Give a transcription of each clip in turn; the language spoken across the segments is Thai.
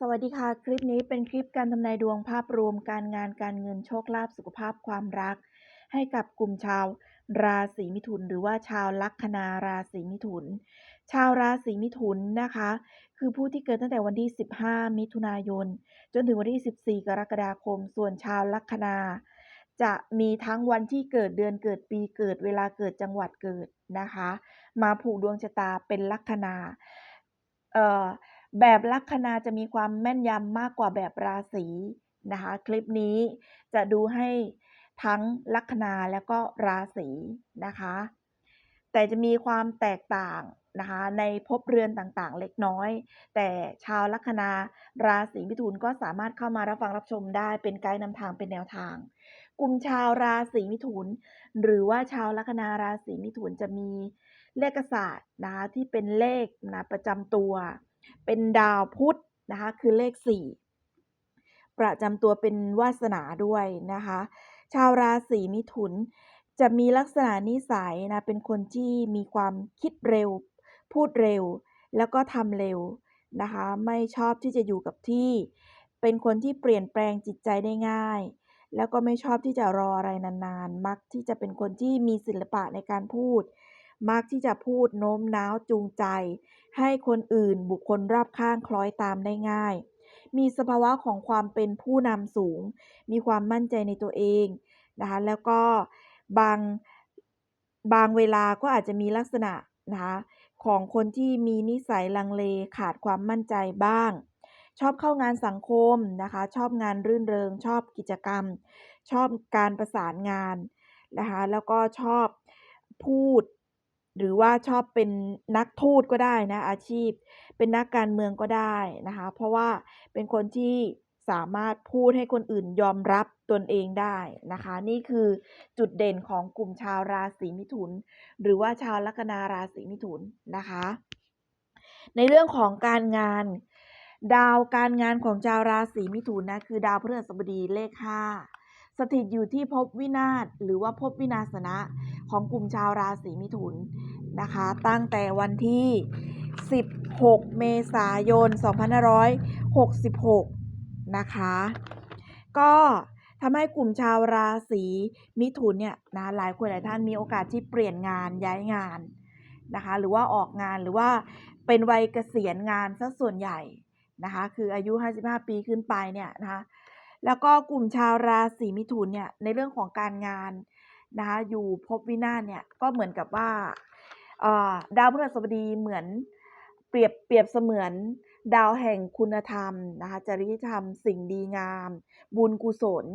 สวัสดีค่ะ คลิปนี้เป็นคลิปการทำนายดวงภาพรวมการงานการเงินโชคลาภสุขภาพความรัก ให้กับกลุ่มชาว ราศีมิถุน หรือว่าชาวลัคนาราศีมิถุน ชาวราศีมิถุนนะคะ คือผู้ที่เกิดตั้งแต่วันที่ 15 มิถุนายน จนถึงวันที่ 14 กรกฎาคม ส่วนชาวลัคนา จะมีทั้งวันที่เกิดเดือนเกิดปีเกิดเวลาเกิดจังหวัดเกิดนะคะ มาผูกดวงชะตาเป็นลัคนาเอ่อ แบบลัคนาจะมีความแม่นยำมากกว่าแบบราศีนะคะ คลิปนี้จะดูให้ทั้งลัคนาแล้วก็ราศีนะคะ แต่จะมีความแตกต่างนะคะในภพเรือนต่างๆ เล็กน้อย แต่ชาวลัคนาราศีมิถุนก็สามารถเข้ามารับฟังรับชมได้เป็นไกด์นำทางเป็นแนวทาง กลุ่มชาวราศีมิถุน หรือว่าชาวลัคนาราศีมิถุนจะมีเลขศาสตร์นะคะที่เป็นเลขนะประจำตัว เป็นดาวพุธนะคะ คือเลข 4 ประจำตัวเป็นวาสนาด้วยนะคะ ชาวราศีมิถุนจะมีลักษณะนิสัยนะเป็นคนที่มีความคิดเร็ว พูดเร็ว แล้วก็ทำเร็วนะคะ ไม่ชอบที่จะอยู่กับที่ เป็นคนที่เปลี่ยนแปลงจิตใจได้ง่าย แล้วก็ไม่ชอบที่จะรออะไรนานๆ มักที่จะเป็นคนที่มีศิลปะในการพูด มักที่จะพูดโน้มน้าวจูงใจ ให้คนอื่นบุคคลรอบข้างคล้อยตามได้ง่าย มีสภาวะของความเป็นผู้นำสูง มีความมั่นใจในตัวเองนะคะแล้วก็บางบางเวลาก็อาจจะมีลักษณะนะคะของคนที่มีนิสัยลังเลขาดความมั่นใจบ้าง ชอบเข้างานสังคมนะคะชอบงานรื่นเริง ชอบกิจกรรม ชอบการประสานงานนะคะแล้วก็ชอบพูด หรือว่าชอบเป็นนักทูตก็ได้นะอาชีพ เป็นนักการเมืองก็ได้นะคะ เพราะว่าเป็นคนที่สามารถพูดให้คนอื่นยอมรับตนเองได้นะคะ นี่คือจุดเด่นของกลุ่มชาวราศีมิถุน หรือว่าชาวลัคนาราศีมิถุนนะคะ ในเรื่องของการงาน ดาวการงานของชาวราศีมิถุนนะคือดาวพฤหัสบดีเลข5สถิตอยู่ที่ภพวินาศหรือว่าภพวินาศนะของกลุ่มชาวราศีมิถุน นะคะ ตั้งแต่วันที่ 16 เมษายน 2566 นะคะ ก็ทำให้กลุ่มชาวราศีมิถุนเนี่ยนะหลายคนหลายท่านมีโอกาสที่เปลี่ยนงานย้ายงานนะคะ หรือว่าออกงานหรือว่าเป็นวัยเกษียณงานซะส่วนใหญ่นะคะ คืออายุ 55 ปีขึ้นไปเนี่ยนะคะแล้วก็กลุ่มชาวราศีมิถุนเนี่ยในเรื่องของการงานนะคะอยู่ภพวินาศเนี่ยก็เหมือนกับว่า ดาวพฤหัสบดีเหมือนเปรียบเปรียบเสมือนดาวแห่งคุณธรรมนะคะจริยธรรมสิ่งดีงาม บุญกุศล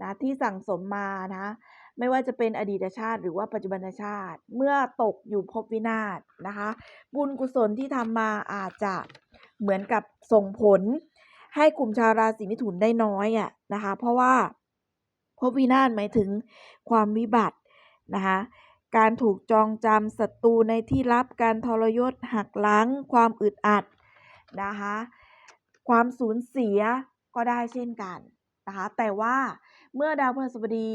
นะที่สั่งสมมานะไม่ว่าจะเป็นอดีตชาติหรือว่าปัจจุบันชาติ เมื่อตกอยู่ภพวินาศนะคะ บุญกุศลที่ทำมาอาจจะเหมือนกับส่งผล ให้กลุ่มชาวราศีมิถุนได้น้อยอะนะคะ เพราะว่าภพวินาศหมายถึงความวิบัตินะคะ การถูกจองจำศัตรูในที่ลับการทรยศหักล้างความอึดอัดนะคะความสูญเสียก็ได้เช่นกันนะคะแต่ว่าเมื่อดาวพฤหัสบดี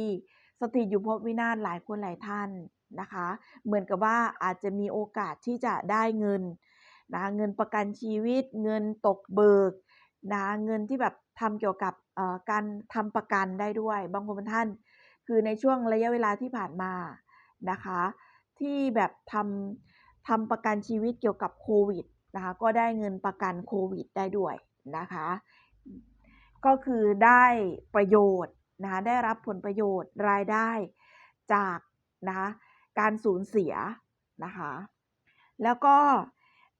สถิตอยู่ภพวินาศหลายคนหลายท่านนะคะ เหมือนกับว่าอาจจะมีโอกาสที่จะได้เงินนะเงินประกันชีวิต เงินตกเบิกนะเงินที่แบบทำเกี่ยวกับการทำประกันได้ด้วย บางคนท่าน คือในช่วงระยะเวลาที่ผ่านมา นะคะ ที่แบบทำทำประกันชีวิตเกี่ยวกับโควิดนะคะก็ได้เงินประกันโควิดได้ด้วยนะคะ ก็คือได้ประโยชน์นะคะได้รับผลประโยชน์รายได้จากนะคะการสูญเสียนะคะแล้วก็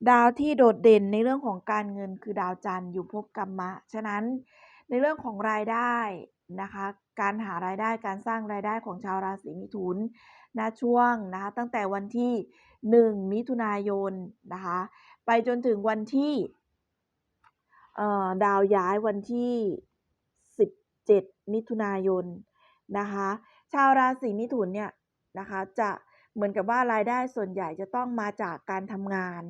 ดาวที่โดดเด่นในเรื่องของการเงินคือดาวจันทร์อยู่ภพกรรมะ ฉะนั้นในเรื่องของรายได้นะคะ การหารายได้การสร้างรายได้ของชาวราศีมิถุน ณช่วงนะคะตั้งแต่วันที่ 1 มิถุนายนนะคะไปจนถึงวันที่ดาวย้ายวันที่ 17 มิถุนายนนะคะชาวราศีมิถุนเนี่ยนะคะจะเหมือนกับว่ารายได้ส่วนใหญ่จะต้องมาจากการทำงาน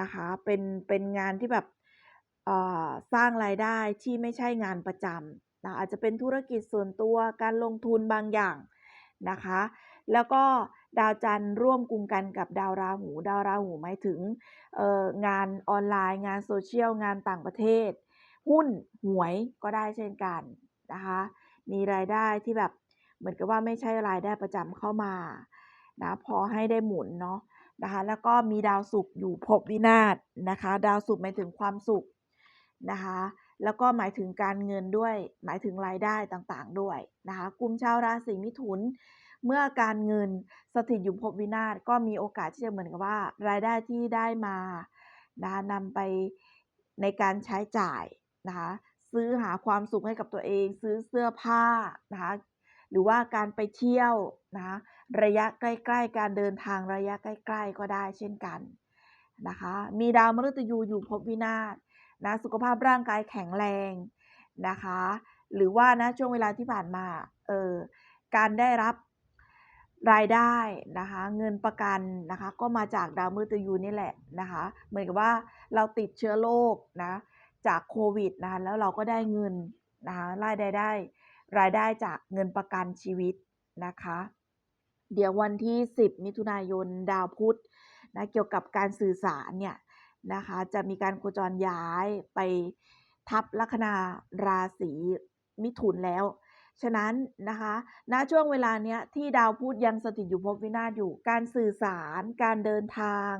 นะคะเป็นเป็นงานที่แบบสร้างรายได้ที่ไม่ใช่งานประจำนะอาจจะเป็นธุรกิจส่วนตัวการลงทุนบางอย่างนะคะ แล้วก็ดาวจันทร์ร่วมกลุ่มกันกับดาวราหู ดาวราหูหมายถึงงานออนไลน์ งานโซเชียล งานต่างประเทศ หุ้นหวยก็ได้เช่นกันนะคะ มีรายได้ที่แบบเหมือนกับว่าไม่ใช่รายได้ประจำเข้ามานะพอให้ได้หมุนเนาะนะคะแล้วก็มีดาวศุกร์อยู่ภพวินาศนะคะ ดาวศุกร์หมายถึงความสุขนะคะ แล้วก็หมายถึงการเงินด้วย หมายถึงรายได้ต่างๆด้วยนะคะ กลุ่มชาวราศีมิถุน เมื่อการเงินสถิตอยู่ภพวินาศก็มีโอกาสที่จะเหมือนกับว่า รายได้ที่ได้มานะนำไปในการใช้จ่ายนะคะซื้อหาความสุขให้กับตัวเอง ซื้อเสื้อผ้านะคะหรือว่าการไปเที่ยวนะคะระยะใกล้ๆ การเดินทางระยะใกล้ ๆ ก็ได้เช่นกันนะคะมีดาวมฤตยูอยู่ภพวินาศนะสุขภาพร่างกายแข็งแรงนะคะ หรือว่านะช่วงเวลาที่ผ่านมาเออการได้รับ รายได้นะคะเงินประกันนะคะก็มาจากดาวมฤตยูนี่แหละนะคะเหมือนกับว่าเราติดเชื้อโรคนะจากโควิดนะคะแล้วเราก็ได้เงินนะคะรายได้ได้รายได้จากเงินประกันชีวิตนะคะเดี๋ยววันที่ 10 มิถุนายนดาวพุธนะเกี่ยวกับการสื่อสารเนี่ยนะคะจะมีการโคจรย้ายไปทับลัคนาราศีมิถุนแล้ว ฉะนั้นนะคะณช่วงเวลาเนี้ยที่ดาวพุธยังสถิตอยู่ภพวินาศอยู่ การสื่อสาร การเดินทาง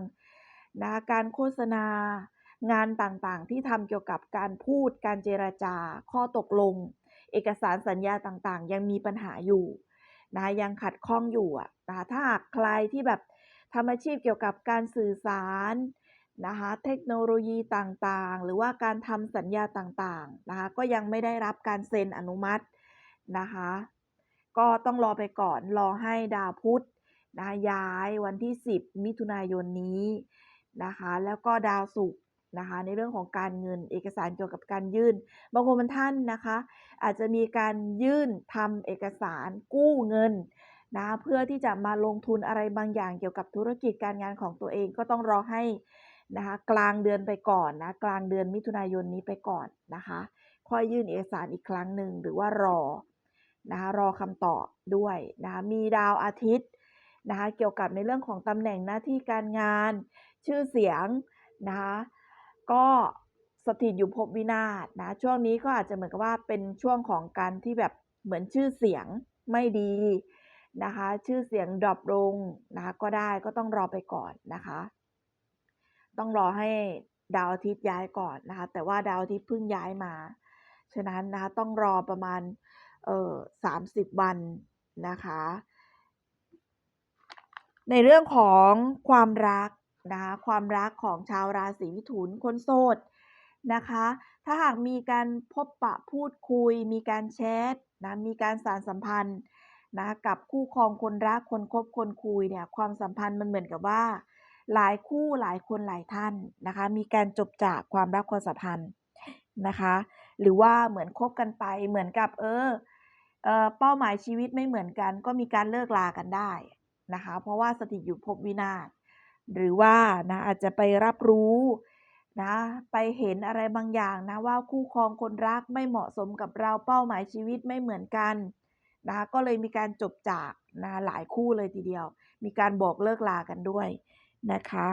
นะการโฆษณา งานต่างๆ ที่ทำเกี่ยวกับการพูด การเจรจา ข้อตกลง เอกสารสัญญาต่างๆ ยังมีปัญหาอยู่นะยังขัดข้องอยู่อะนะคะถ้าหากใครที่แบบทำอาชีพเกี่ยวกับการสื่อสารนะคะเทคโนโลยีต่างๆ หรือว่าการทำสัญญาต่างๆนะคะก็ยังไม่ได้รับการเซ็นอนุมัติ นะคะ ก็ต้องรอไปก่อนรอให้ดาวพุธนะย้ายวันที่ 10 มิถุนายนนี้นะคะ แล้วก็ดาวศุกร์นะคะ ในเรื่องของการเงินเอกสารเกี่ยวกับการยื่น บางคนบางท่านนะคะ อาจจะมีการยื่นทำเอกสารกู้เงินนะเพื่อที่จะมาลงทุนอะไรบางอย่างเกี่ยวกับธุรกิจการงานของตัวเองก็ต้องรอให้นะคะกลางเดือนไปก่อนนะกลางเดือนมิถุนายนนี้ไปก่อนนะคะค่อยยื่นเอกสารอีกครั้งหนึ่งหรือว่ารอ นะคะรอคำตอบด้วยนะคะมีดาวอาทิตย์นะคะเกี่ยวกับในเรื่องของตำแหน่งหน้าที่การงาน ชื่อเสียงนะคะก็สถิตอยู่ภพวินาศนะช่วงนี้ก็อาจจะเหมือนกับว่าเป็นช่วงของการที่แบบเหมือนชื่อเสียงไม่ดีนะคะชื่อเสียงดรอปลงนะคะก็ได้ก็ต้องรอไปก่อนนะคะ ต้องรอให้ดาวอาทิตย์ย้ายก่อนนะคะแต่ว่าดาวอาทิตย์เพิ่งย้ายมา ฉะนั้นนะคะต้องรอประมาณ เอ่อสามสิบวันนะคะ ในเรื่องของความรักนะคะความรักของชาวราศีมิถุนคนโสดนะคะ ถ้าหากมีการพบปะพูดคุย มีการแชทนะมีการสารสัมพันธ์นะกับคู่ครองคนรักคนคบคนคุยเนี่ยความสัมพันธ์มันเหมือนกับว่า หลายคู่หลายคนหลายท่านนะคะ มีการจบจากความรักความสัมพันธ์นะคะ หรือว่าเหมือนคบกันไปเหมือนกับเออ เป้าหมายชีวิตไม่เหมือนกัน ก็มีการเลิกลากันได้นะคะ เพราะว่าสถิตอยู่ภพวินาศหรือว่านะอาจจะไปรับรู้นะไปเห็นอะไรบางอย่างนะว่าคู่ครองคนรักไม่เหมาะสมกับเราเป้าหมายชีวิตไม่เหมือนกันนะคะก็เลยมีการจบจากนะหลายคู่เลยทีเดียว มีการบอกเลิกลากันด้วยนะคะ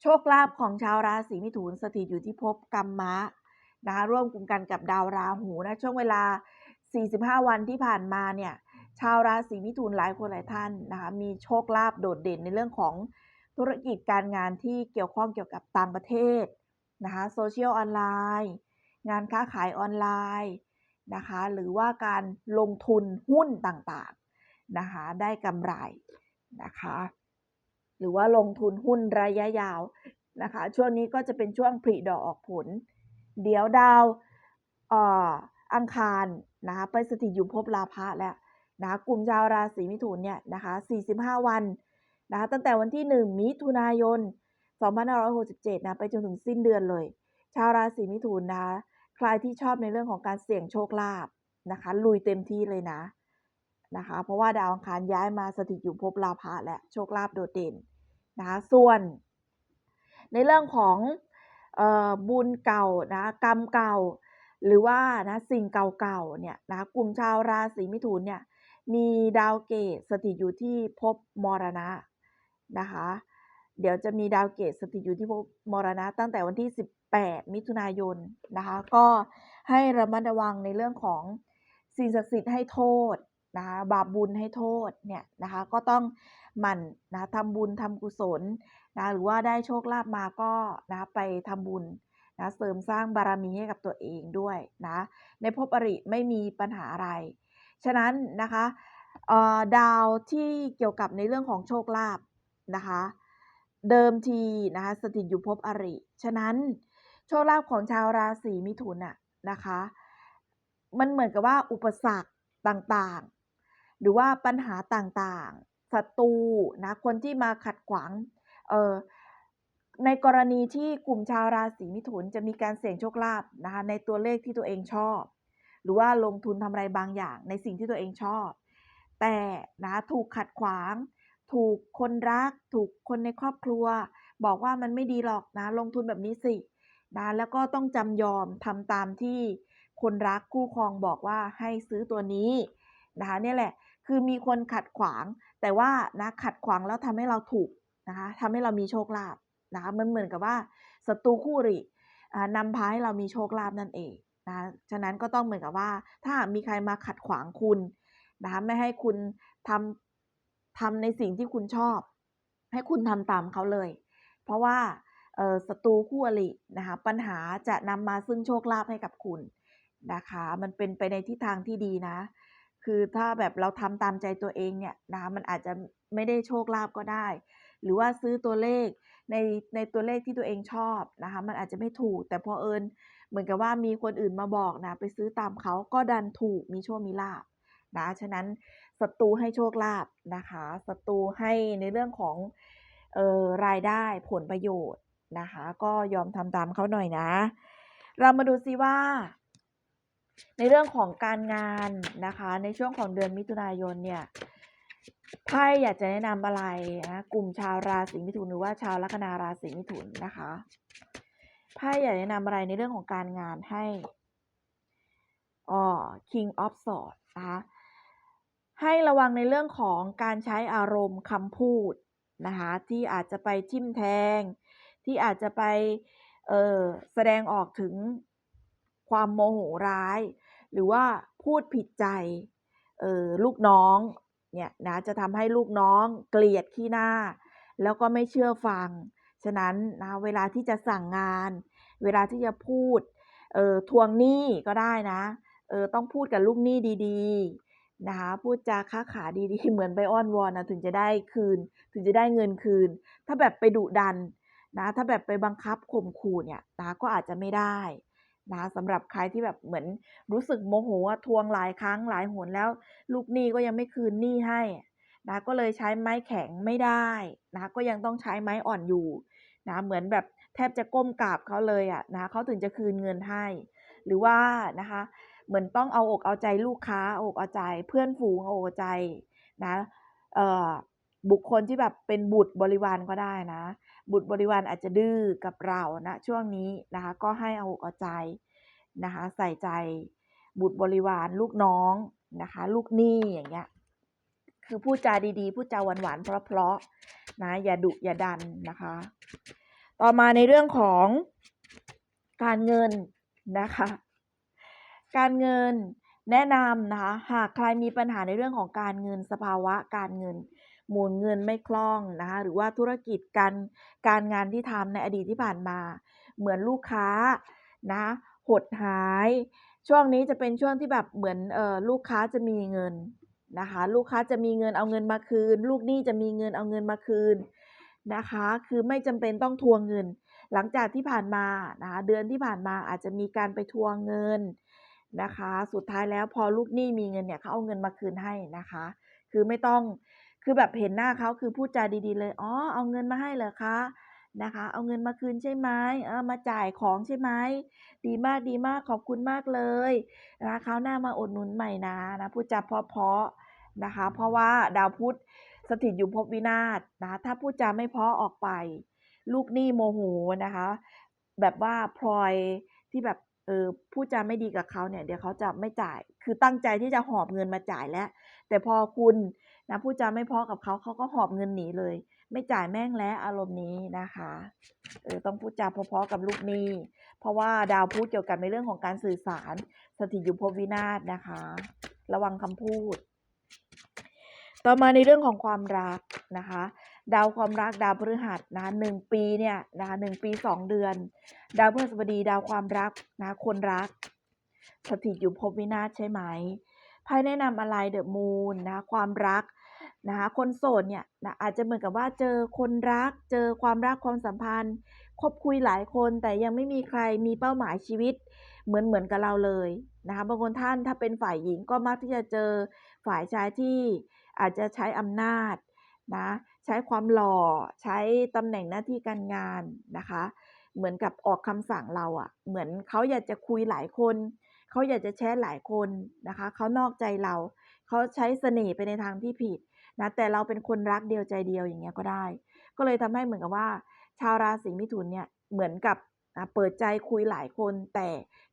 โชคลาภของชาวราศีมิถุนสถิตอยู่ที่ภพกรรมะนะคะร่วมกลุ่มกันกับดาวราหูนะช่วงเวลา 45 วันที่ผ่านมาเนี่ยชาวราศีมิถุนหลายคนหลายท่านนะคะมีโชคลาภโดดเด่นในเรื่องของธุรกิจการงานที่เกี่ยวข้องเกี่ยวกับต่างประเทศนะคะโซเชียลออนไลน์ งานค้าขายออนไลน์นะคะหรือว่าการลงทุนหุ้นต่างๆนะคะได้กำไรนะคะหรือว่าลงทุนหุ้นระยะยาวนะคะช่วงนี้ก็จะเป็นช่วงผลิดอกออกผล เดี๋ยวดาวอังคาร นะคะไปสถิตอยู่ภพลาภะแล้วนะคะกลุ่มชาวราศีมิถุนเนี่ยนะคะ45 วันนะคะตั้งแต่วันที่ 1 มิถุนายน 2567 นะไปจนถึงสิ้นเดือนเลย ชาวราศีมิถุนนะคะใครที่ชอบในเรื่องของการเสี่ยงโชคลาภนะคะ ลุยเต็มที่เลยนะนะคะ เพราะว่าดาวอังคารย้ายมาสถิตอยู่ภพลาภะและโชคลาภโดดเด่นนะคะส่วน ในเรื่องของออบุญเก่านะกรรมเก่า หรือว่านะสิ่งเก่าๆเนี่ยนะกลุ่มชาวราศีมิถุนเนี่ยมีดาวเกตสถิตอยู่ที่ภพมรณะนะคะ เดี๋ยวจะมีดาวเกตสถิตอยู่ที่ภพมรณะ ตั้งแต่วันที่ 18 มิถุนายนนะคะ ก็ให้ระมัดระวังในเรื่องของสิ่งศักดิ์สิทธิ์ให้โทษนะคะบาปบุญให้โทษเนี่ยนะคะ ก็ต้องหมั่นนะทำบุญทำกุศลนะหรือว่าได้โชคลาภมาก็นะไปทำบุญ นะเสริมสร้างบารมีให้กับตัวเองด้วยนะในภพอริไม่มีปัญหาอะไร ฉะนั้นนะคะดาวที่เกี่ยวกับในเรื่องของโชคลาภนะคะเดิมทีนะคะสถิตอยู่ภพอริ ฉะนั้นโชคลาภของชาวราศีมิถุนอะนะคะมันเหมือนกับว่าอุปสรรคต่างๆ หรือว่าปัญหาต่างๆศัตรูนะคนที่มาขัดขวางเออ ในกรณีที่กลุ่มชาวราศีมิถุนจะมีการเสี่ยงโชคลาภนะคะในตัวเลขที่ตัวเองชอบ หรือว่าลงทุนทำอะไรบางอย่างในสิ่งที่ตัวเองชอบ แต่นะถูกขัดขวาง ถูกคนรัก ถูกคนในครอบครัว บอกว่ามันไม่ดีหรอกนะลงทุนแบบนี้สินะแล้วก็ต้องจำยอมทำตามที่คนรักคู่ครองบอกว่าให้ซื้อตัวนี้นะคะเนี่ยแหละคือมีคนขัดขวาง แต่ว่านะขัดขวางแล้วทำให้เราถูกนะคะทำให้เรามีโชคลาภ นะคะมันเหมือนกับว่าศัตรูคู่อรินำพาให้เรามีโชคลาภนั่นเองนะฉะนั้นก็ต้องเหมือนกับว่า ถ้ามีใครมาขัดขวางคุณนะคะไม่ให้คุณทำทำในสิ่งที่คุณชอบ ให้คุณทำตามเขาเลย เพราะว่าศัตรูคู่อรินะคะปัญหาจะนำมาซึ่งโชคลาภให้กับคุณนะคะ มันเป็นไปในทิศทางที่ดีนะ คือถ้าแบบเราทำตามใจตัวเองเนี่ยนะคะมันอาจจะไม่ได้โชคลาภก็ได้ หรือว่าซื้อตัวเลข ในในตัวเลขที่ตัวเองชอบนะคะ มันอาจจะไม่ถูก แต่พอเอิญเหมือนกับว่ามีคนอื่นมาบอกนะ ไปซื้อตามเขาก็ดันถูกมีโชคมีลาภนะฉะนั้นศัตรูให้โชคลาภนะคะศัตรูให้ในเรื่องของเออรายได้ผลประโยชน์นะคะ ก็ยอมทำตามเขาหน่อยนะ เรามาดูซิว่า ในเรื่องของการงานนะคะ ในช่วงของเดือนมิถุนายนเนี่ย ไพ่อยากจะแนะนำอะไรนะกลุ่มชาวราศีมิถุนหรือว่าชาวลัคนาราศีมิถุนนะคะไพ่อยากแนะนำอะไรในเรื่องของการงานให้อ๋อ King of Swords นะคะให้ระวังในเรื่องของการใช้อารมณ์คำพูดนะคะที่อาจจะไปทิ่มแทง ที่อาจจะไปเออแสดงออกถึงความโมโหร้าย หรือว่าพูดผิดใจเออลูกน้อง เนี่ยนะจะทำให้ลูกน้องเกลียดขี้หน้า แล้วก็ไม่เชื่อฟัง ฉะนั้นนะเวลาที่จะสั่งงาน เวลาที่จะพูดเออทวงหนี้ก็ได้นะเออต้องพูดกับลูกหนี้ดีๆนะคะพูดจาค้าขาดีๆ เหมือนไปอ้อนวอนนะถึงจะได้คืน ถึงจะได้เงินคืน ถ้าแบบไปดุดันนะถ้าแบบไปบังคับข่มขู่เนี่ยนะก็อาจจะไม่ได้ นะสำหรับใครที่แบบเหมือนรู้สึกโมโหทวงหลายครั้งหลายหนแล้ว ลูกหนี้ก็ยังไม่คืนหนี้ให้นะก็เลยใช้ไม้แข็งไม่ได้นะก็ยังต้องใช้ไม้อ่อนอยู่นะเหมือนแบบแทบจะก้มกราบเขาเลยอะนะเขาถึงจะคืนเงินให้ หรือว่านะคะเหมือนต้องเอาอกเอาใจลูกค้าเอาอกเอาใจ เพื่อนฝูงเอาอกเอาใจนะเอ่อบุคคลที่แบบเป็นบุตรบริวารก็ได้นะ บุตรบริวารอาจจะดื้อกับเรานะช่วงนี้นะคะ ก็ให้เอาอกเอาใจนะคะ ใส่ใจบุตรบริวารลูกน้องนะคะ ลูกหนี้อย่างเงี้ยคือพูดจาดีๆพูดจาหวานๆเพราะๆนะอย่าดุอย่าดันนะคะ ต่อมาในเรื่องของการเงินนะคะ การเงินแนะนำนะคะหากใครมีปัญหาในเรื่องของการเงินสภาวะการเงิน หมุนเงินไม่คล่องนะคะหรือว่าธุรกิจการการงานที่ทำในอดีตที่ผ่านมา เหมือนลูกค้านะหดหาย ช่วงนี้จะเป็นช่วงที่แบบเหมือนเออลูกค้าจะมีเงินนะคะลูกค้าจะมีเงินเอาเงินมาคืน ลูกหนี้จะมีเงินเอาเงินมาคืนนะคะ คือไม่จำเป็นต้องทวงเงิน หลังจากที่ผ่านมานะคะเดือนที่ผ่านมาอาจจะมีการไปทวงเงินนะคะ สุดท้ายแล้วพอลูกหนี้มีเงินเนี่ยเขาเอาเงินมาคืนให้นะคะ คือไม่ต้อง คือแบบเห็นหน้าเขาคือพูดจาดีๆ เลย อ๋อ เอาเงินมาให้เหรอคะ นะคะ เอาเงินมาคืนใช่ไหมเออมาจ่ายของใช่ไหม ดีมากดีมากขอบคุณมากเลยนะคะคราวหน้ามาอดหนุนใหม่นะนะพูดจาเพาะๆนะคะ เพราะว่าดาวพุธสถิตอยู่ภพวินาศนะ ถ้าพูดจาไม่เพาะออกไป ลูกหนี้โมโหนะคะ แบบว่าพลอยที่แบบเออพูดจาไม่ดีกับเขาเนี่ยเดี๋ยวเขาจะไม่จ่าย คือตั้งใจที่จะหอบเงินมาจ่ายแล้ว แต่พอคุณ นะพูดจาไม่เพราะกับเขาเขาก็หอบเงินหนีเลย ไม่จ่ายแม่งแล้วอารมณ์นี้นะคะเออต้องพูดจาเพราะๆกับลูกหนี้ เพราะว่าดาวพูดเกี่ยวกับในเรื่องของการสื่อสาร สถิตอยู่ภพวินาศนะคะ ระวังคำพูด ต่อมาในเรื่องของความรักนะคะ ดาวความรักดาวพฤหัสนะหนึ่งปีเนี่ยนะคะหนึ่งปีสองเดือน ดาวพฤหัสบดีดาวความรักนะคนรัก สถิตอยู่ภพวินาศใช่ไหมไพ่แนะนำอะไรเดอะมูนนะความรัก นะคะคนโสดเนี่ยนะอาจจะเหมือนกับว่าเจอคนรัก เจอความรักความสัมพันธ์ คบคุยหลายคนแต่ยังไม่มีใครมีเป้าหมายชีวิต เหมือนเหมือนกับเราเลยนะคะบางคนท่านถ้าเป็นฝ่ายหญิงก็มักที่จะเจอฝ่ายชายที่อาจจะใช้อำนาจนะใช้ความหล่อใช้ตำแหน่งหน้าที่การงานนะคะ เหมือนกับออกคำสั่งเราอะ่ะ เหมือนเขาอยากจะคุยหลายคนเขาอยากจะแชทหลายคนนะคะเขานอกใจเราเขาใช้เสน่ห์ไปในทางที่ผิด นะแต่เราเป็นคนรักเดียวใจเดียวอย่างเงี้ยก็ได้ ก็เลยทำให้เหมือนกับว่า ชาวราศีมิถุนเนี่ยเหมือนกับนะเปิดใจคุยหลายคน แต่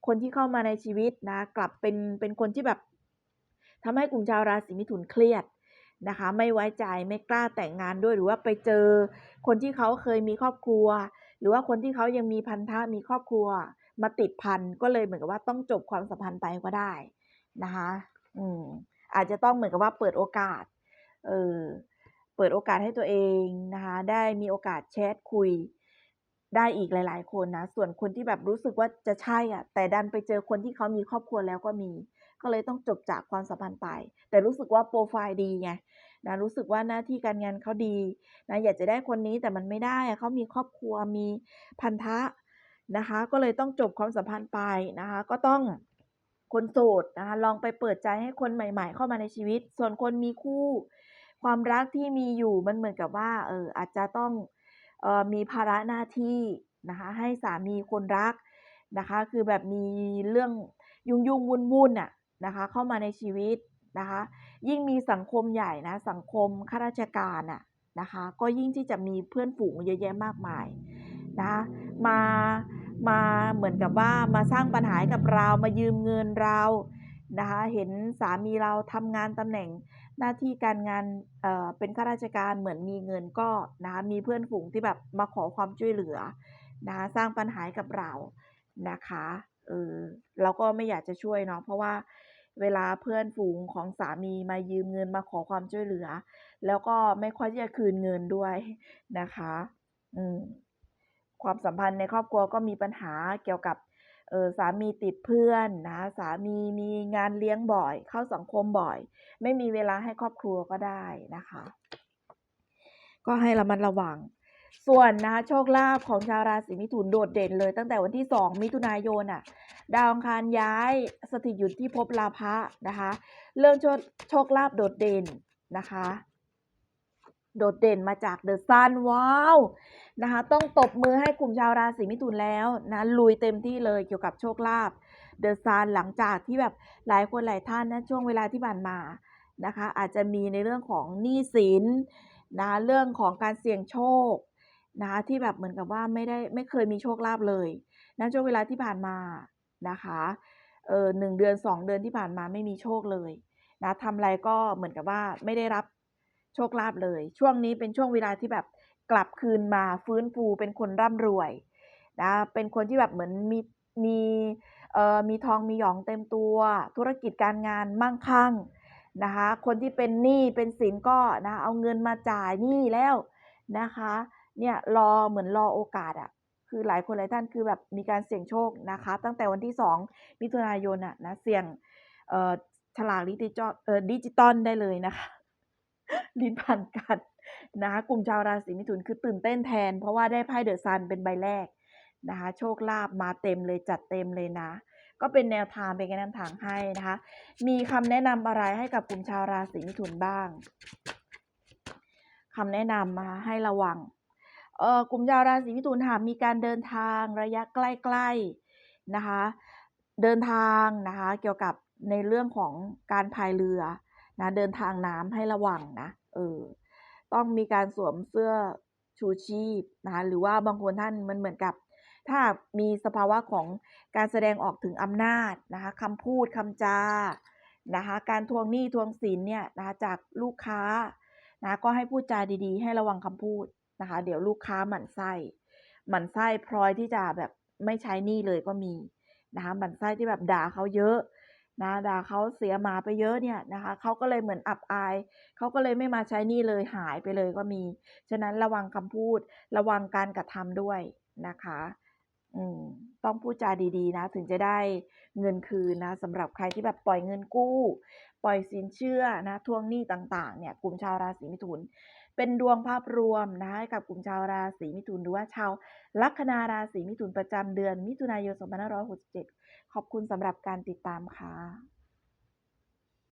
คนที่เข้ามาในชีวิตนะกลับเป็นเป็นคนที่แบบทำให้กลุ่มชาวราศีมิถุนเครียดนะคะ ไม่ไว้ใจไม่กล้าแต่งงานด้วยหรือว่าไปเจอ คนที่เขาเคยมีครอบครัว หรือว่าคนที่เขายังมีพันธะมีครอบครัว มาติดพันก็เลยเหมือนกับว่าต้องจบความสัมพันธ์ไปก็ได้นะคะ อืมอาจจะต้องเหมือนกับว่าเปิดโอกาส เออเปิดโอกาสให้ตัวเองนะคะได้มีโอกาสแชทคุยได้อีกหลาย ๆ คนนะ ส่วนคนที่แบบรู้สึกว่าจะใช่อะ แต่ดันไปเจอคนที่เขามีครอบครัวแล้วก็มี ก็เลยต้องจบจากความสัมพันธ์ไป แต่รู้สึกว่าโปรไฟล์ดีไงนะรู้สึกว่าหน้าที่การงานเขาดีนะอยากจะได้คนนี้แต่มันไม่ได้เขามีครอบครัวมีพันธะนะคะ ก็เลยต้องจบความสัมพันธ์ไปนะคะ ก็ต้องคนโสดนะคะลองไปเปิดใจให้คนใหม่ ๆ เข้ามาในชีวิต ส่วนคนมีคู่ ความรักที่มีอยู่มันเหมือนกับว่าเอออาจจะต้องออมีภาระหน้าที่นะคะให้สามีคนรักนะคะ คือแบบมีเรื่องยุ่งยุ่งวุ่นวุ่นอะนะคะเข้ามาในชีวิตนะคะ ยิ่งมีสังคมใหญ่นะสังคมข้าราชการอะนะคะ ก็ยิ่งที่จะมีเพื่อนฝูงเยอะแยะมากมายนะมามาเหมือนกับว่ามาสร้างปัญหาให้กับเรามายืมเงินเรานะคะ เห็นสามีเราทำงานตำแหน่ง หน้าที่การงานเอ่อเป็นข้าราชการเหมือนมีเงินก็นะคะมีเพื่อนฝูงที่แบบมาขอความช่วยเหลือนะคะสร้างปัญหาให้กับเรานะคะเออเราก็ไม่อยากจะช่วยเนาะเพราะว่าเวลาเพื่อนฝูงของสามีมายืมเงินมาขอความช่วยเหลือ แล้วก็ไม่ค่อยที่จะคืนเงินด้วยนะคะ อืมความสัมพันธ์ในครอบครัวก็มีปัญหาเกี่ยวกับ เออสามีติดเพื่อนนะ สามีมีงานเลี้ยงบ่อย เข้าสังคมบ่อย ไม่มีเวลาให้ครอบครัวก็ได้นะคะ ก็ให้ระมัดระวัง ส่วนนะคะโชคลาภของชาวราศีมิถุนโดดเด่นเลยตั้งแต่วันที่ 2 มิถุนายนอะ ดาวอังคารย้ายสถิตอยู่ที่ภพลาภะนะคะ เรื่องโชคโชคลาภโดดเด่นนะคะ โดดเด่นมาจากเดอะซันว้าวนะคะ ต้องตบมือให้กลุ่มชาวราศีมิถุนแล้วนะลุยเต็มที่เลยเกี่ยวกับโชคลาภเดอะซันหลังจากที่แบบหลายคนหลายท่านนะช่วงเวลาที่ผ่านมานะคะ อาจจะมีในเรื่องของหนี้สินนะเรื่องของการเสี่ยงโชคนะคะที่แบบเหมือนกับว่าไม่ได้ไม่เคยมีโชคลาภเลยนะช่วงเวลาที่ผ่านมานะคะเออหนึ่งเดือนสองเดือนที่ผ่านมาไม่มีโชคเลยนะทำอะไรก็เหมือนกับว่าไม่ได้รับ โชคลาภเลย ช่วงนี้เป็นช่วงเวลาที่แบบกลับคืนมาฟื้นฟูเป็นคนร่ำรวยนะเป็นคนที่แบบเหมือนมีมีเอ่อมีทองมีหยองเต็มตัว ธุรกิจการงานมั่งคั่งนะคะคนที่เป็นหนี้เป็นสินก็นะเอาเงินมาจ่ายหนี้แล้วนะคะเนี่ยรอเหมือนรอโอกาสอะคือหลายคนหลายท่านคือแบบมีการเสี่ยงโชคนะคะ ตั้งแต่วันที่ 2 มิถุนายนอะนะเสี่ยงเอ่อฉลากดิจิตอลเอ่อดิจิตอลได้เลยนะคะ ลิ้นพันกันนะคะกลุ่มชาวราศีมิถุนคือตื่นเต้นแทน เพราะว่าได้ไพ่เดอะซันเป็นใบแรกนะคะ โชคลาภมาเต็มเลยจัดเต็มเลยนะ ก็เป็นแนวทางเป็นการนำทางให้นะคะ มีคำแนะนำอะไรให้กับกลุ่มชาวราศีมิถุนบ้างคำแนะนำนะคะให้ระวังเอ่อกลุ่มชาวราศีมิถุนหากมีการเดินทางระยะใกล้ๆนะคะ เดินทางนะคะ เกี่ยวกับในเรื่องของการพายเรือ นะเดินทางน้ำให้ระวังนะเออต้องมีการสวมเสื้อชูชีพนะคะหรือว่าบางคนท่านมันเหมือนกับ ถ้ามีสภาวะของการแสดงออกถึงอำนาจนะคะคำพูดคำจานะคะการทวงหนี้ทวงสินเนี่ยนะคะจากลูกค้านะก็ให้พูดจาดีๆ ให้ระวังคำพูดนะคะ เดี๋ยวลูกค้าหมั่นไส้หมั่นไส้พลอยที่จะแบบไม่ใช้หนี้เลยก็มีนะคะหมั่นไส้ที่แบบด่าเขาเยอะ นะด่าเขาเสียหมาไปเยอะเนี่ยนะคะเขาก็เลยเหมือนอับอายเขาก็เลยไม่มาใช้นี้เลยหายไปเลยก็มี ฉะนั้นระวังคำพูดระวังการกระทำด้วยนะคะอืมต้องพูดจาดีๆนะ ถึงจะได้เงินคืนนะสำหรับใครที่แบบปล่อยเงินกู้ ปล่อยสินเชื่อนะทวงหนี้ต่างๆ เนี่ยกลุ่มชาวราศีมิถุน เป็นดวงภาพรวมนะให้กับกลุ่มชาวราศีมิถุนหรือว่าชาวลัคนาราศีมิถุนประจำเดือนมิถุนายน 2567 ขอบคุณสำหรับการติดตามค่ะ